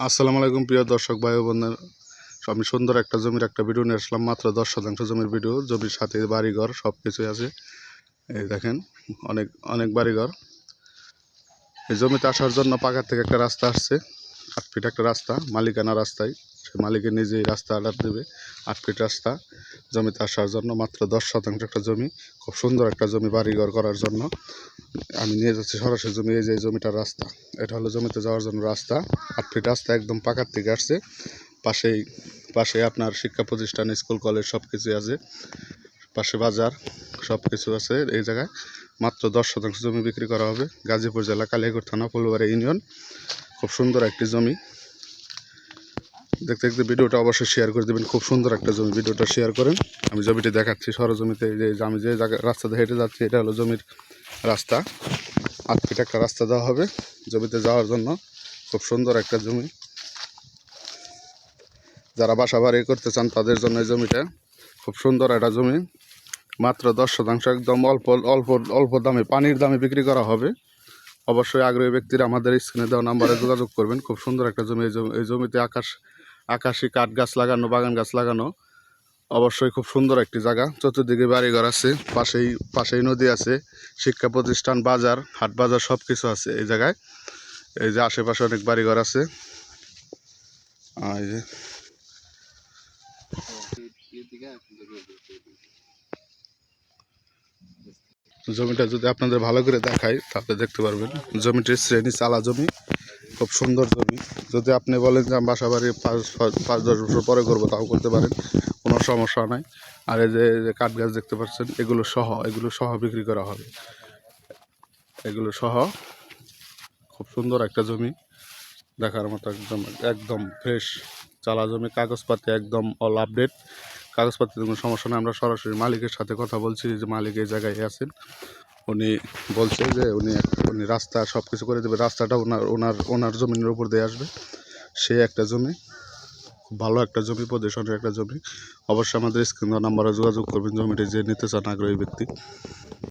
আসসালামু আলাইকুম, প্রিয় দর্শক ভাই বোনের। আমি সুন্দর একটা জমির একটা ভিডিও নিয়ে আসলাম, মাত্র দশ শতাংশ জমির ভিডিও, জমির সাথে বাড়িঘর সব কিছুই আছে। এই দেখেন, অনেক অনেক বাড়িঘর। এই জমিতে আসার জন্য পাকার থেকে একটা রাস্তা আসছে, আট ফিট একটা রাস্তা, মালিকানা রাস্তায়। মালিকের নিজেই রাস্তা আলাপ দেবে, আট ফিট রাস্তা। জমিতে আসার জন্য মাত্র দশ শতাংশ একটা জমি, খুব সুন্দর একটা জমি বাড়িঘর করার জন্য। আমি নিয়ে যাচ্ছি সরাসরি জমি, এই যে জমিটার রাস্তা। এটা হলো জমিতে যাওয়ার জন্য রাস্তা। আট ফিট রাস্তা একদম পাকার থেকে আসছে। পাশেই পাশে আপনার শিক্ষা প্রতিষ্ঠান, স্কুল, কলেজ সব কিছুই আছে। পাশে বাজার সব কিছু আছে এই জায়গায়। মাত্র দশ শতাংশ জমি বিক্রি করা হবে। গাজীপুর জেলা কালিয়াকৈর থানা, ফুলবাড়ি ইউনিয়ন। খুব সুন্দর একটি জমি। দেখতে দেখতে ভিডিওটা অবশ্যই শেয়ার করে দেবেন। খুব সুন্দর একটা জমি ভিডিওটা শেয়ার করেন। আমি জমিটি দেখাচ্ছি সরজমিতে যে আমি যে জায়গা রাস্তাতে হেঁটে যাচ্ছি, এটা হলো জমির রাস্তা। আট ফিট একটা রাস্তা দেওয়া হবে জমিতে যাওয়ার জন্য। খুব সুন্দর একটা জমি। যারা বাসা বাড়ি করতে চান তাদের জন্য এই জমিটা। খুব সুন্দর একটা জমি। মাত্র দশ শতাংশ, একদম অল্প অল্প অল্প দামে, পানির দামে বিক্রি করা হবে। অবশ্যই আগ্রহী ব্যক্তিরা আমাদের স্ক্রিনে দেওয়া নাম্বারে যোগাযোগ করবেন। খুব সুন্দর একটা জমি এই জমিতে আকাশ আকাশি কাঠ গাছ লাগানো, বাগান গাছ লাগানো, অবশ্যই খুব সুন্দর একটি জায়গা। চতুর্দিকে বাড়িঘর আছে, পাশেই পাশেই নদী আছে, শিক্ষা প্রতিষ্ঠান, বাজার, হাট বাজার সব কিছু আছে এই জায়গায়। এই যে আশেপাশে অনেক বাড়িঘর আছে। এই যে। জমিটা যদি আপনাদের ভালো করে দেখাই, তাহলে দেখতে পারবেন। জমিটির শ্রেণি চালা জমি। খুব সুন্দর জমি। যদি আপনি বলেন যে আমি বাসা বাড়ি পাঁচ, পাঁচ- দশ বছর পরে করব, তাও করতে পারেন। কোনো সমস্যা নাই। আর এই যে কাঠ গাছ দেখতে পাচ্ছেন, এগুলো সহ এগুলো সহ বিক্রি করা হবে। এগুলো সহ খুব সুন্দর একটা জমি। দেখার মতো একদম একদম ফ্রেশ চালা জমি, কাগজপাতি একদম অল আপডেট কাগজপাতির কোনো সমস্যা নেই। আমরা সরাসরি মালিকের সাথে কথা বলছি, যে মালিক এই জায়গায় আছেন। উনি বলছে যে উনি উনি রাস্তা সব কিছু করে দেবে। রাস্তাটা ওনার ওনার ওনার জমিনের উপর দিয়ে আসবে। সে একটা জমি, খুব ভালো একটা জমি প্রদেশনের একটা জমি। অবশ্যই আমাদের স্ক্রিন নাম্বারে যোগাযোগ করবেন জমিটি যে নিতে চান আগ্রহী ব্যক্তি।